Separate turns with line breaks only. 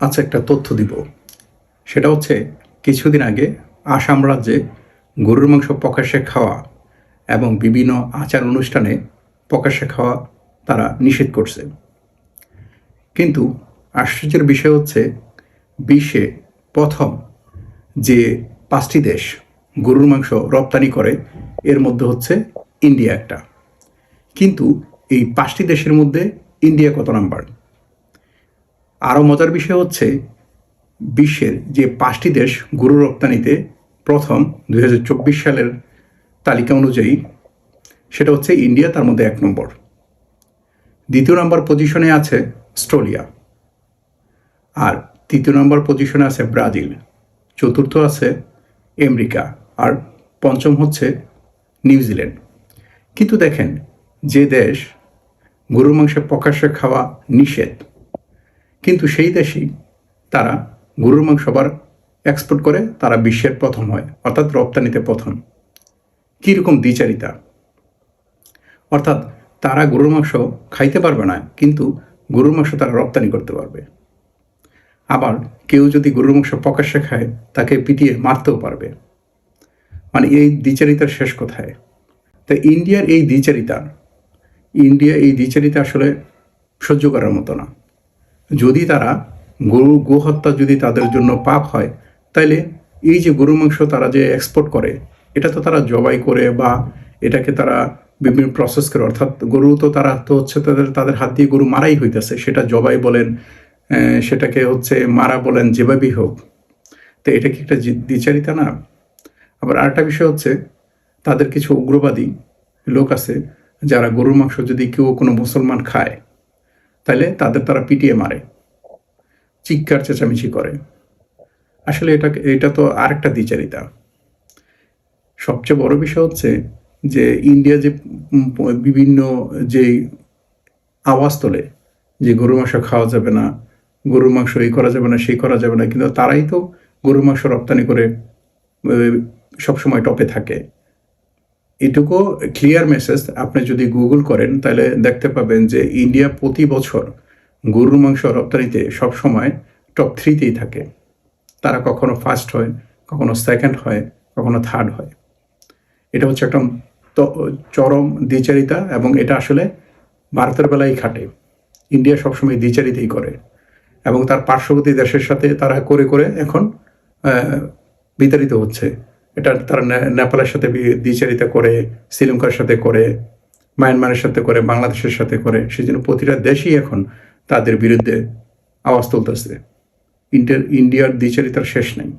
আচ্ছা একটা তথ্য দিব। সেটা হচ্ছে, কিছুদিন আগে আসাম রাজ্যে গরুর মাংস প্রকাশ্যে খাওয়া এবং বিভিন্ন আচার অনুষ্ঠানে প্রকাশ্যে খাওয়া তারা নিষেধ করছে। কিন্তু আশ্চর্যের বিষয় হচ্ছে, বিশ্বে প্রথম যে পাঁচটি দেশ গরুর মাংস রপ্তানি করে, এর মধ্যে হচ্ছে ইন্ডিয়া একটা। কিন্তু এই পাঁচটি দেশের মধ্যে ইন্ডিয়া কত নাম্বার? আরও মজার বিষয় হচ্ছে বিশ্বের যে পাঁচটি দেশ গরু রপ্তানিতে প্রথম দু হাজার চব্বিশ সালের তালিকা অনুযায়ী, সেটা হচ্ছে ইন্ডিয়া, তার মধ্যে এক নম্বর। দ্বিতীয় নম্বর পজিশনে আছে অস্ট্রেলিয়া। আর তৃতীয় নম্বর পজিশনে আছে ব্রাজিল। চতুর্থ আছে আমেরিকা। আর পঞ্চম হচ্ছে নিউজিল্যান্ড কিন্তু দেখেন, যে দেশ গরুর মাংসের প্রকাশ্যে খাওয়া নিষেধ কিন্তু সেই দেশেই তারা গরুর মাংস আবার এক্সপোর্ট করে, তারা বিশ্বের প্রথম হয়, অর্থাৎ রপ্তানিতে প্রথম। কীরকম দ্বিচারিতা? অর্থাৎ তারা গরুর মাংস খাইতে পারবে না, কিন্তু গরুর মাংস তারা রপ্তানি করতে পারবে। আবার কেউ যদি গরুর মাংস প্রকাশ্যে খায়, তাকে পিটিয়ে মারতেও পারবে। মানে এই দ্বিচারিতার শেষ কোথায়? তা ইন্ডিয়ার এই দ্বিচারিতা, ইন্ডিয়া এই দ্বিচারিতা আসলে সহ্য করার মতো না। যদি তারা গরু গোহত্যা যদি তাদের জন্য পাপ হয়, তাইলে এই যে গরু মাংস তারা যে এক্সপোর্ট করে, এটা তো তারা জবাই করে বা এটাকে তারা বিভিন্ন প্রসেস করে, অর্থাৎ গরু তো তারা তো হচ্ছে তাদের তাদের হাত দিয়ে গরু মারাই হইতেছে, সেটা জবাই বলেন সেটাকে হচ্ছে মারা বলেন যেভাবেই হোক। তো এটা কি একটা দ্বিচারিতা না? আবার আরেকটা বিষয় হচ্ছে, তাদের কিছু উগ্রবাদী লোক আছে, যারা গরুর মাংস যদি কেউ কোনো মুসলমান খায় তাহলে তাদের তারা পিটিয়ে মারে, চিৎকার, চেঁচামেচি করে। আসলে এটা এটা তো আরেকটা দ্বিচারিতা। সবচেয়ে বড় বিষয় হচ্ছে যে ইন্ডিয়া যে বিভিন্ন যে আওয়াজ তোলে, যে গরুর মাংস খাওয়া যাবে না, গরুর মাংস এই করা যাবে না, সেই করা যাবে না, কিন্তু তারাই তো গরুর মাংস রপ্তানি করে সবসময় টপে থাকে। এটুকু ক্লিয়ার মেসেজ আপনি যদি গুগল করেন, তাহলে দেখতে পাবেন যে ইন্ডিয়া প্রতি বছর গরুর মাংস রপ্তানিতে সবসময় টপ থ্রিতেই থাকে। তারা কখনো ফার্স্ট হয়, কখনো সেকেন্ড হয়, কখনো থার্ড হয়। এটা হচ্ছে একটা চরম দ্বিচারিতা এবং এটা আসলে ভারতের বেলায় খাটে ইন্ডিয়া সবসময় দ্বিচারিতাই করে এবং তার পার্শ্ববর্তী দেশের সাথে তারা করে করে এখন বিতাড়িত হচ্ছে। এটা তারা নেপালের সাথে দ্বিচারিতা করে, শ্রীলঙ্কার সাথে করে, মায়ানমারের সাথে করে, বাংলাদেশের সাথে করে সেই জন্য প্রতিটা দেশই এখন তাদের বিরুদ্ধে আওয়াজ তুলতেছে। ইন্টার ইন্ডিয়ার দ্বিচারিতার শেষ নেই।